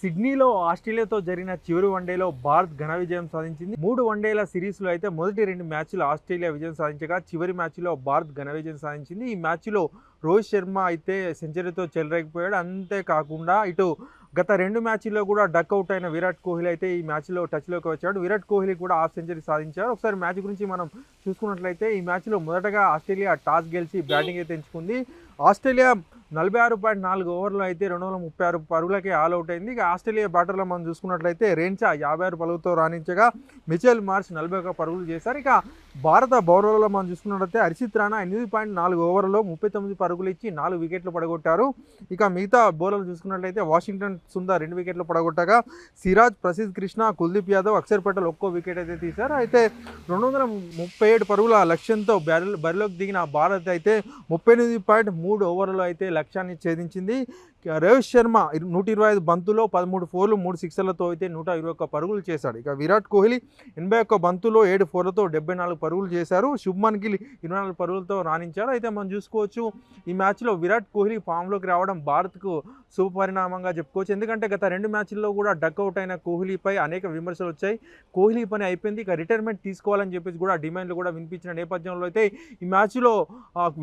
సిడ్నీలో ఆస్ట్రేలియాతో జరిగిన చివరి వన్డేలో భారత్ ఘన విజయం సాధించింది. మూడు వన్డేల సిరీస్లో అయితే మొదటి రెండు మ్యాచ్లు ఆస్ట్రేలియా విజయం సాధించగా చివరి మ్యాచ్లో భారత్ ఘన విజయం సాధించింది. ఈ మ్యాచ్లో రోహిత్ శర్మ అయితే సెంచరీతో చెలరేగిపోయాడు. అంతేకాకుండా ఇటు గత రెండు మ్యాచ్ల్లో కూడా డక్అవుట్ అయిన విరాట్ కోహ్లీ అయితే ఈ మ్యాచ్లో టచ్లోకి వచ్చాడు. విరాట్ కోహ్లీ కూడా హాఫ్ సెంచరీ సాధించారు. ఒకసారి మ్యాచ్ గురించి మనం చూసుకున్నట్లయితే ఈ మ్యాచ్లో మొదటగా ఆస్ట్రేలియా టాస్ గెలిచి బ్యాటింగ్ అయితే ఎంచుకుంది. ఆస్ట్రేలియా నలభై ఆరు పాయింట్ నాలుగు ఓవర్లో అయితే రెండు వందల ముప్పై ఆరు పరుగులకే ఆల్ అవుట్ అయింది. ఇక ఆస్ట్రేలియా బ్యాటర్లో మనం చూసుకున్నట్లయితే రేంచా యాభై ఆరు పరుగులతో రాణించగా మిచెల్ మార్చ్ నలభై ఒక పరుగులు చేశారు. ఇక భారత బౌలర్లలో మనం చూసుకున్నట్లయితే హర్షిత్ రాణా ఎనిమిది పాయింట్ నాలుగు ఓవర్లో ముప్పై తొమ్మిది పరుగులు ఇచ్చి నాలుగు వికెట్లు పడగొట్టారు. ఇక మిగతా బౌలర్లు చూసుకున్నట్లయితే వాషింగ్టన్ సుందర్ రెండు వికెట్లు పడగొట్టగా సిరాజ్ ప్రసిద్ కృష్ణ కుల్దీప్ యాదవ్ అక్షర్ పటేల్ ఒక్కో వికెట్ అయితే తీశారు. అయితే రెండు వందల ముప్పై ఏడు పరుగుల లక్ష్యంతో బరి బరిలోకి దిగిన భారత్ అయితే ముప్పై ఎనిమిది పాయింట్ మూడు ఓవర్లో అయితే లక్ష్యాన్ని ఛేదించింది. రోహిత్ శర్మ నూట ఇరవై ఐదు బంతులో పదమూడు ఫోర్లు మూడు సిక్సర్లతో అయితే నూట ఇరవై ఒక్క పరుగులు చేశాడు. ఇక విరాట్ కోహ్లీ ఎనభై ఒక్క బంతులో ఏడు ఫోర్లతో డెబ్బై నాలుగు పరుగులు చేశారు. శుభ్మన్ గిల్ ఇరవై నాలుగు పరుగులతో రాణించారు అయితే మనం చూసుకోవచ్చు ఈ మ్యాచ్లో విరాట్ కోహ్లీ ఫామ్లోకి రావడం భారత్కు శుభపరిణామంగా చెప్పుకోవచ్చు. చెప్పుకోవచ్చు ఎందుకంటే గత రెండు మ్యాచ్ల్లో కూడా డక్అవుట్ అయిన కోహ్లీపై అనేక విమర్శలు వచ్చాయి. కోహ్లీ పని అయిపోయింది. ఇక రిటైర్మెంట్ తీసుకోవాలని చెప్పేసి కూడా డిమాండ్లు కూడా వినిపించిన నేపథ్యంలో అయితే ఈ మ్యాచ్లో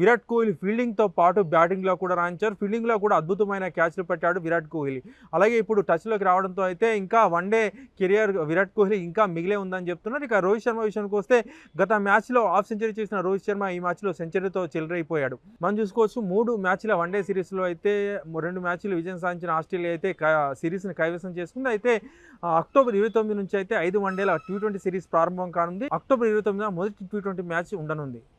విరాట్ కోహ్లీ ఫీల్డింగ్తో పాటు బ్యాటింగ్లో కూడా రాణించారు. ఫీల్డింగ్లో కూడా అద్భుతమైన క్యాచ్లు పెట్టాడు విరాట్ కోహ్లీ. అలాగే ఇప్పుడు టచ్లోకి రావడంతో అయితే ఇంకా one day career Virat Kohli ఇంకా మిగిలే ఉందని చెప్తున్నారు. ఇక రోహిత్ శర్మ విషయానికి వస్తే గత మ్యాచ్లో హాఫ్ సెంచరీ చేసిన రోహిత్ శర్మ ఈ మ్యాచ్లో సెంచరీతో చెలరైపోయాడు మనం చూసుకోవచ్చు మూడు మ్యాచ్ల వన్డే సిరీస్లో అయితే రెండు మ్యాచ్లు విజయం సాధించిన ఆస్ట్రేలియా అయితే సిరీస్ని కైవసం చేసుకుంది. అయితే ఆ, అక్టోబర్ ఇరవై తొమ్మిది నుంచి అయితే ఐదు వన్డేల టీ ట్వంటీ సిరీస్ ప్రారంభం కానుంది. అక్టోబర్ ఇరవై తొమ్మిదిన మొదటి టీ ట్వంటీ మ్యాచ్ ఉండనుంది.